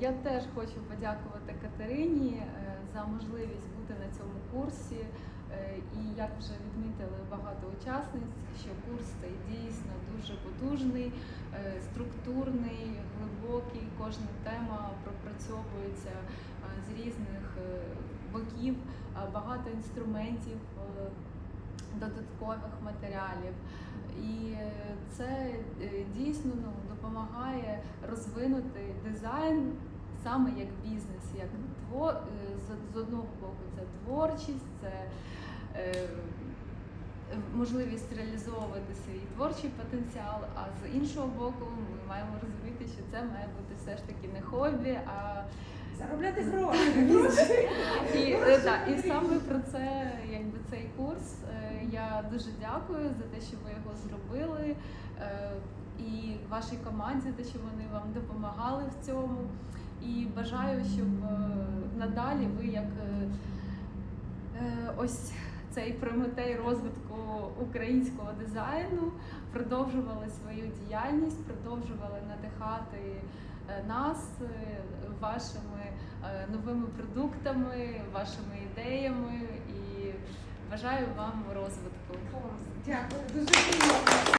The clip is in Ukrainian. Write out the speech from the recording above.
Я теж хочу подякувати Катерині е, за можливість бути на цьому курсі. Е, І як вже відмітили багато учасниць, що курс цей дійсно дуже потужний, е, структурний, глибокий. Кожна тема пропрацьовується з різних боків, багато інструментів, додаткових матеріалів. І це дійсно розвинути дизайн саме як бізнес, як тво, е, з, одного боку це творчість, це е, можливість реалізовувати свій творчий потенціал, а з іншого боку, ми маємо розуміти, що це має бути все ж таки не хобі, а Заробляти гроші. і, е, да, і саме про це, якби цей курс. Е, Я дуже дякую за те, що ви його зробили, е, вашій команді, те, що вони вам допомагали в цьому. І бажаю, щоб е, надалі ви як е, е, ось цей прометей розвитку українського дизайну продовжували свою діяльність, продовжували надихати нас вашими новими продуктами, вашими ідеями і бажаю вам розвитку. Дякую, дуже.